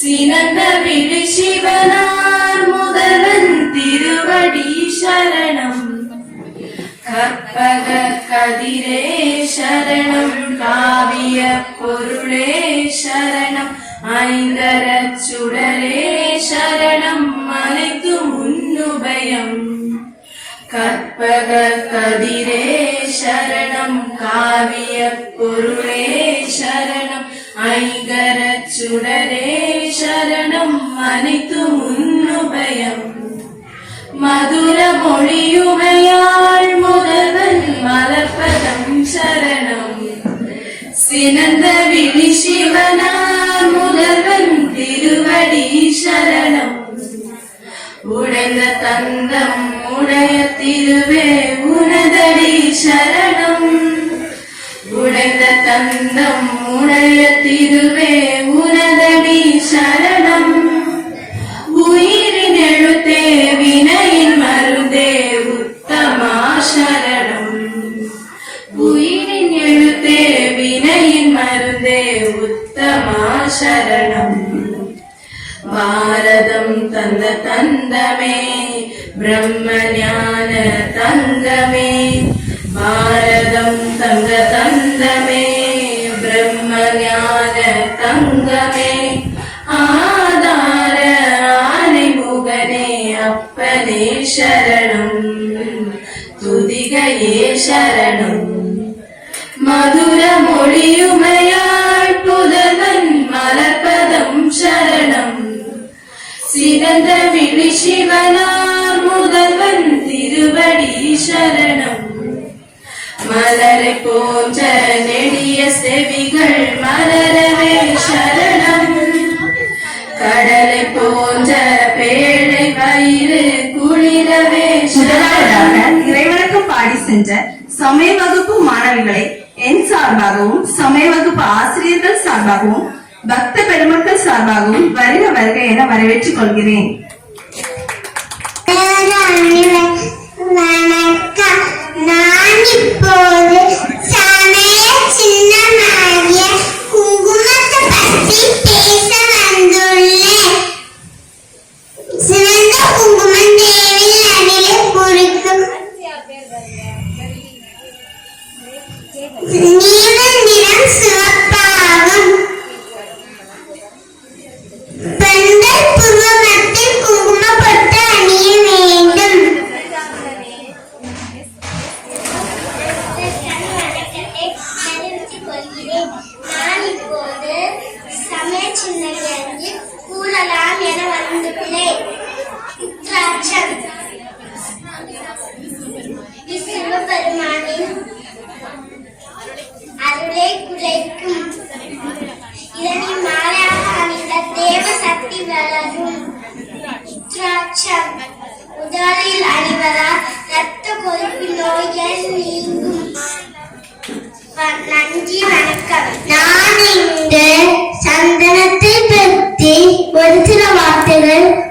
சினந்த விழி சிவனார் முதல்வன் திருவடி சரணம் கற்பக கதிரே சரணம் காவிய பொருளே சரணம் ஐந்தர சுடரே சரணம் அனைத்து முன்னுபயம் கற்பக கதிரே சரணம் காவிய பொருளே சரணம் ஐங்கர சுடரே சரணம் அனைத்து உன்னுபயம் மதுர மொழியுமையாள் முதல்வன் மலப்பதம் சரணம். சினந்த விழி சிவனார் முதல்வன் திருவடி சரணம். உடைந்த தந்தம் உடைய திருவே உனதடி சரணம். உடைந்த தந்தம் உடைய திருவே உனத ശരണം. ഉയരിനെഴുത്തേ വിനയിൽ മരുതേ ഉത്തമാ ശരണം ഉയരിനെഴുത്തേ വിനയിൽ മരുതേ ഉത്തമാ ശരണം ഭാരതം തന്ന തന്തമേ ബ്രഹ്മജ്ഞാന തങ്കമേ. ഭാരതം തങ്ക തന്തമേ ബ്രഹ്മജ്ഞാന തങ്കമേ. அப்பனே சரணம் துதிகையே சரணம் மதுர மொழியுமையாள் புதல்வன் மலர்பதம் சரணம் சிறந்த விழி சிவனார் முதல்வன் திருவடி சரணம் மலரை போன்ற நெடிய செவிகள் மலரவே சரணம் கடலை போன்ற பேழை வயிறு சமய வகுப்பு மாணவிகளை என் சார்பாகவும் சமய வகுப்பு ஆசிரியர்கள் சார்பாகவும் பக்த பெருமக்கள் சார்பாகவும் வருக வருக என வரவேற்றுக் கொள்கிறேன்.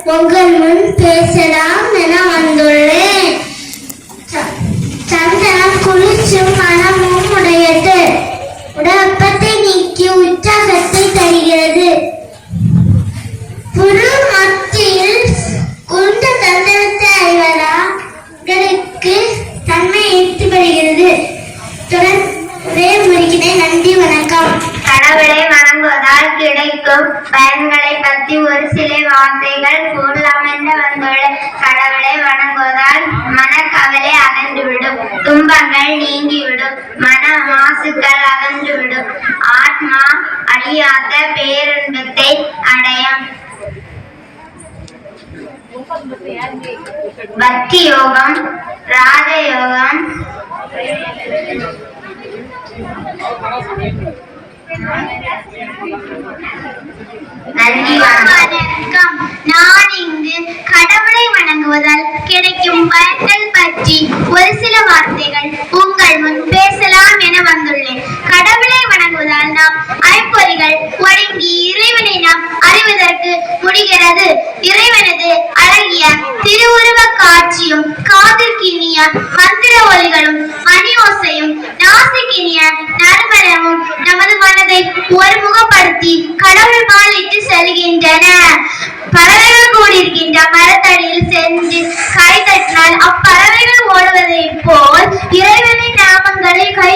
உங்கள் முன் பேசலாம் என வந்துள்ளேன். ச- சந்தனம் குளிர்ச்சும் மனமும் உடையது. உடற்பத்தை நீக்கி உற்சாகத்தை தருகிறது. புரு மத்தியில் குண்ட சந்தனத்தை அறிவதாகளுக்கு தன்மை எடுத்து வருகிறது தொடர்பே முடிக்கிறேன் நன்றி வணக்கம். கடவுளை வணங்குவதால் கிடைக்கும் பயன்களை பற்றி ஒரு சில வார்த்தைகள் கூறலாம் என்று வந்துள்ள கடவுளை வணங்குவதால் மனக்கவலை அகன்றுவிடும். துன்பங்கள் நீங்கிவிடும். மன மாசுக்கள் அகன்றுவிடும். ஆத்மா அழியாத பேரின்பத்தை அடையும் பக்தி யோகம் ராஜ யோகம் நன்றி காதிற்கினிய மந்திர ஒலிகளும் மணி ஓசையும் நாசிக்கினிய நறுமணமும் நமது மனதை ஒருமுகப்படுத்தி கடவுள் பாலிட்டு செல்கிறது வருகின்றன பறவைகள் கூடியிருக்கின்ற மரத்தடியில் சென்று கை தட்டினால் அப்பறவைகள் ஓடுவதை போல் இறைவனின் நாமங்களை கை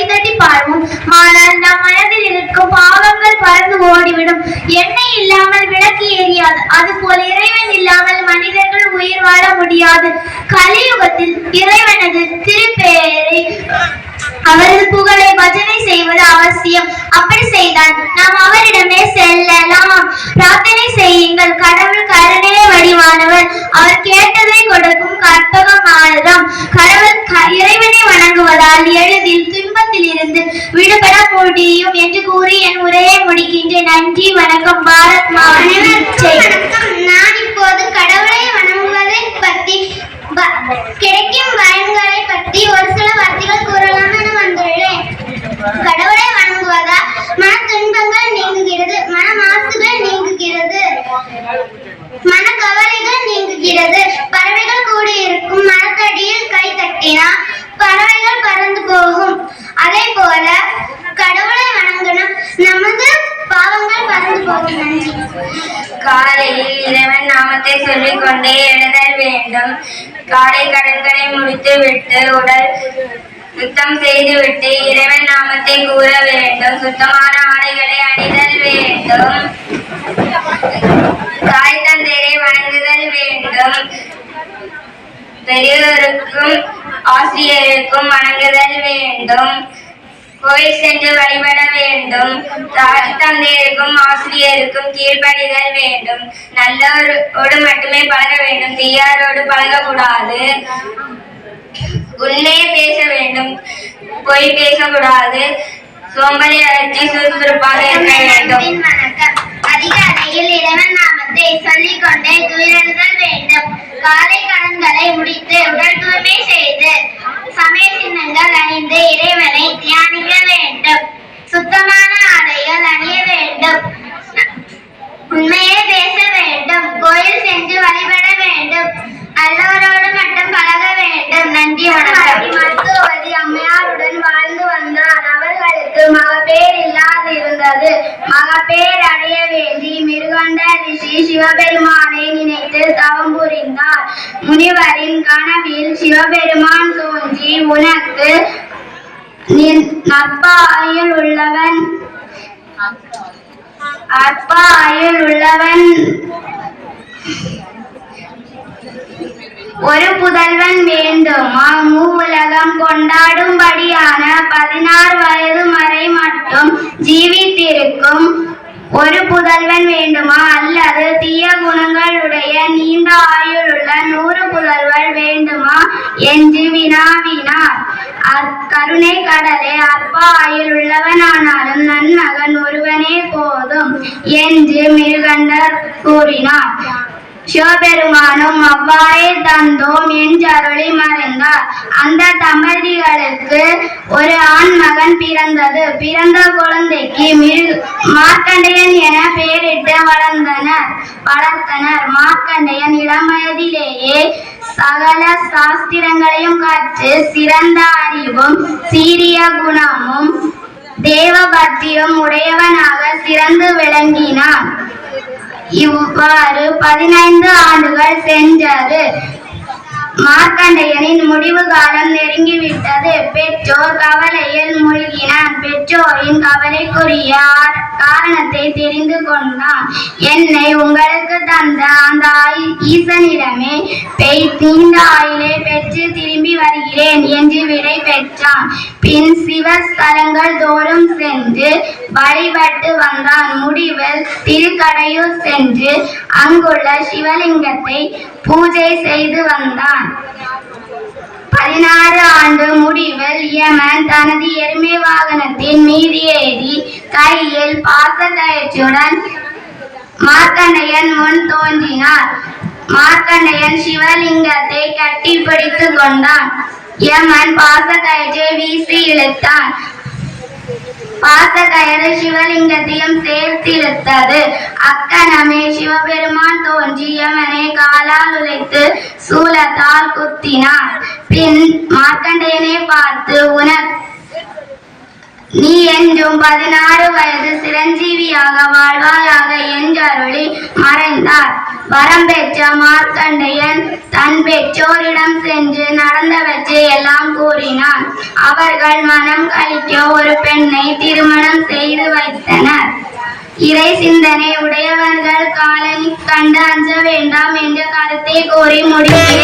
கேட்டதை கொடுக்கும் கற்பகமானதாம். கடவுள் இறைவனை வணங்குவதால் எளிதில் துன்பத்தில் இருந்து விடுபட முடியும் என்று கூறி என் உரையை முடிக்கின்றேன். நன்றி வணக்கம் பாரத். நான் இப்போது கடவுளை வணங்குவதை பற்றி ப- கிடைக்கும் பயன்களை பற்றி ஒரு சில வார்த்தைகள் கூறலாம் என வந்துள்ளேன் கடவுளை வணங்குவதால் மன துன்பங்கள் நீங்குகிறது மன மாசுகள் நீங்குகிறது மன கவலைகள் நீங்குகிறது பறவைகள் கூடியிருக்கும் மரத்தடியில் கை தட்டினால் பறவைகள் பறந்து போகும் அதே போல கடவுளை வணங்கணும் நமது பாவங்கள் பறந்து போகும் நன்றி காலையில் இறைவன் நாமத்தை சொல்லிக் கொண்டே எழுதல் காடை கடற்கரை முடித்து விட்டு உடல் சுத்தம் செய்துவிட்டு இறைவன் நாமத்தை கூற வேண்டும். சுத்தமான ஆடைகளை அணிதல் வேண்டும். தாய் தந்தையை வணங்குதல் வேண்டும். பெரியோருக்கும் ஆசிரியருக்கும் வணங்குதல் வேண்டும். போய் சென்று வழிபட வேண்டும். தந்தையருக்கும் ஆசிரியருக்கும் கீழ்ப்படிதல் வேண்டும். நல்லோரோடு மட்டுமே பழக வேண்டும். தீயாரோடு பழகக்கூடாது. உண்மையை பேச வேண்டும். பொய் பேசக்கூடாது. சோம்பலை அழைச்சி சுறுசுறுப்பாக இருக்க வேண்டும். அதிகாலையில் இறைவன் நாமத்தை சொல்லிக்கொண்டே துயிலெழுதல் வேண்டும். காலை கடன்களை முடித்து உடல் தூய்மை செய்து சமய சின்னங்கள் அணிந்து இறைவனை தியானிக்க வேண்டும் சுத்தமான ஆடைகள் அணிய வேண்டும் உண்மையே பேச வேண்டும் கோயில் சென்று வழிபட வேண்டும் நல்லவரோடு மட்டும் பழக வேண்டும் நன்றி வணக்கம் மருத்துவதி அம்மையாருடன் வாழ்ந்து வந்தார் அவர்களுக்கு மகப்பேர் இல்லாது இருந்தது. மகப்பேர் அடைய வேண்டி மிருகண்ட ரிஷி சிவபெருமானை நினைத்து தவம் புரிந்தார். முனிவரின் கனவில் சிவபெருமான் தோன்றி உனக்கு நின் நற்பாயில் உள்ளவன் அற்பாயில் உள்ளவன் ஒரு புதல்வன் வேண்டுமா மூவுலகம் கொண்டாடும்படியான பதினாறு வயது வரை மட்டும் ஜீவித்திருக்கும் ஒரு புதல்வன் வேண்டுமா அல்லது தீய குணங்களுடைய நீண்ட ஆயுளுள்ள நூறு புதல்வர் வேண்டுமா என்று வினாவினார் அக்கருணை கடலே அற்ப ஆயுள் உள்ளவனானாலும் நன்மகன் ஒருவனே போதும் என்று மிருகண்டர் கூறினார் சிவபெருமானும் அவ்வாறே தந்தோம் என்று அருளி மறைந்தார். அந்த தம்பதிகளுக்கு ஒரு ஆண் மகன் பிறந்தது. பிறந்த குழந்தைக்கு மிரு மார்க்கண்டையன் என பெயரிட்டு வளர்ந்தனர் வளர்த்தனர். மார்க்கண்டையன் இளம் வயதிலேயே சகல சாஸ்திரங்களையும் கற்று சிறந்த அறிவும் சீரிய குணமும் தேவபக்தியும் உடையவனாக சிறந்து விளங்கினான். இவ்வாறு பதினைந்து ஆண்டுகள் சென்றது. மார்க்கண்டையனின் முடிவு காலம் நெருங்கிவிட்டது. பெற்றோர் கவலையில் மூழ்கினான். பெற்றோரின் கவலைக்குரிய காரணத்தை தெரிந்து கொண்டான். என்னை உங்களுக்கு தந்த அந்த ஆய் ஈசனிடமே பெய் தீண்ட ஆயிலே பெற்று திரும்பி வருகிறேன் என்று விடை பெற்றான். பின் சிவஸ்தலங்கள் தோறும் சென்று வழிபட்டு வந்தான். முடிவில் திருக்கடையூர் சென்று அங்குள்ள சிவலிங்கத்தை பூஜை செய்து வந்தான். பதினாறு ஆண்டு முடிவில் யமன் தனது எருமை வாகனத்தின் மீது ஏறி கையில் பாசக்கயிற்றுடன் மார்க்கண்டையன் முன் தோன்றினார். மார்க்கண்டையன் சிவலிங்கத்தை கட்டி பிடித்து கொண்டான். யமன் பாசக்கயிற்றை வீசி இழுத்தான். பாசக்கயிறு சிவலிங்கத்தையும் சேர்த்து இழுத்தது. அக்கணமே சிவபெருமான் தோன்றி யமனை காலால் உழைத்து சூலத்தால் குத்தினார். பின் மார்க்கண்டேயனை பார்த்து உனக்கு நீ என்றும் பதினாறு வயது சிரஞ்சீவியாக வாழ்வாயாக என்றருளி மறைந்தார். வரம் பெற்ற மார்க்கண்டையன் தன் பெற்றோரிடம் சென்று நடந்தவற்றை எல்லாம் கூறினான். அவர்கள் மனம் கழிக்க ஒரு பெண்ணை திருமணம் செய்து வைத்தனர். இறை சிந்தனை உடையவர்கள் காலனி கண்டு அஞ்ச வேண்டாம் என்ற கருத்தை கூறி முடிவு